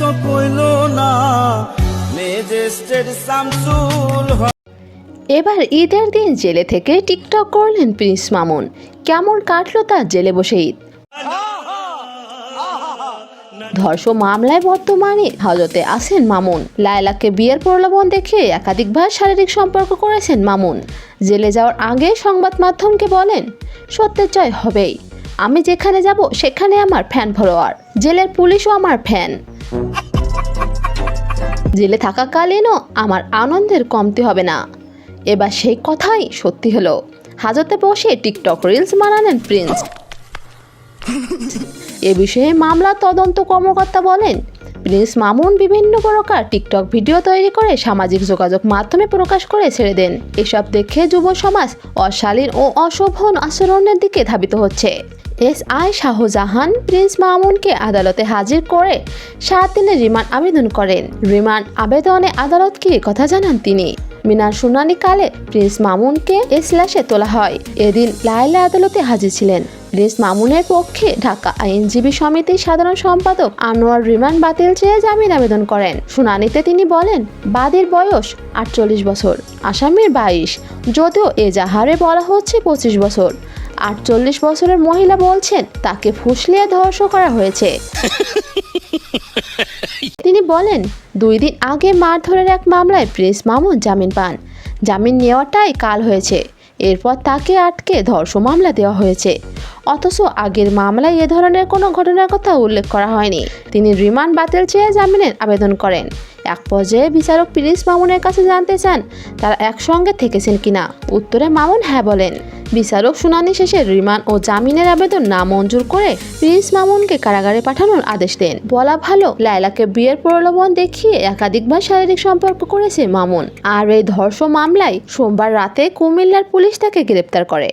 তো না এবার ঈদের দিন জেলে থেকে টিকটক করলেন প্রিন্স মামুন। কেমন কাটলো তার জেলে বসে ঈদ? ধর্ষ মামলায় বর্তমানে হাজতে আছেন মামুন। লায়লাকে বিয়ের প্রলোভন দেখে একাধিকবার শারীরিক সম্পর্ক করেছেন মামুন। জেলে যাওয়ার আগে সংবাদ মাধ্যমকে বলেন, সত্যের জয় হবেই। আমি যেখানে যাব, সেখানে আমার ফ্যান ফলোয়ার জেলের পুলিশও আমার ফ্যান জেলে থাকাকালীনও আমার আনন্দের কমতি হবে না। এবার সেই কথাই সত্যি হলো। হাজতে বসে টিকটক রিলস বানালেন প্রিন্স এ বিষয়ে মামলা তদন্ত কর্মকর্তা বলেন প্রিন্স মামুন বিভিন্ন প্রকার টিকটক ভিডিও তৈরি করে সামাজিক যোগাযোগ মাধ্যমে প্রকাশ করে ছেড়ে দেন। এসব দেখে যুব সমাজ অশালীন ও অশোভন আচরণের দিকে ধাবিত হচ্ছে। এস আই শাহজাহান প্রিন্স মামুনকে আদালতে হাজির করে সাত দিনের রিমান্ড আবেদন করেন। রিমান্ড আবেদনে আদালতকে কথা জানান তিনি? মিনার শুনানিকালে প্রিন্স মামুনকে এসলাসে তোলা হয়। এদিন লায়লা আদালতে হাজির ছিলেন। প্রিন্স মামুনের পক্ষে ঢাকা আইনজীবী সমিতির সাধারণ সম্পাদক আনোয়ার রিমান্ড বাতিল চেয়ে জামিন আবেদন করেন। শুনানিতে তিনি বলেন, বাদীর বয়স আটচল্লিশ বছর, আসামির বাইশ, যদিও এজাহারে বলা হচ্ছে পঁচিশ বছর। আটচল্লিশ বছরের মহিলা বলছেন তাকে ফুসলিয়ে ধর্ষ করা হয়েছে। তিনি বলেন দুই দিন আগে মারধরের এক মামলায় প্রিন্স মামুন জামিন পান। জামিন নেওয়াটাই কাল হয়েছে। এরপর তাকে আটকে ধর্ষ মামলা দেওয়া হয়েছে। অথচ আগের মামলায় এ ধরনের কোনো ঘটনার কথা উল্লেখ করা হয়নি। তিনি রিমান্ড বাতিল চেয়ে জামিনের আবেদন করেন। এক পর্যায়ে বিচারক প্রিন্স মামুনের কাছে জানতে চান, তারা একসঙ্গে থেকেছেন কিনা। উত্তরে মামুন হ্যাঁ বলেন, বিচারক শুনানি শেষে রিমান্ড ও জামিনের আবেদন না মঞ্জুর করে প্রিন্স মামুনকে কারাগারে পাঠানোর আদেশ দেন। বলা ভালো, লায়লাকে বিয়ের প্রলোভন দেখিয়ে একাধিকবার শারীরিক সম্পর্ক করেছে মামুন। আর এই ধর্ষ মামলায় সোমবার রাতে কুমিল্লার পুলিশ তাকে গ্রেপ্তার করে।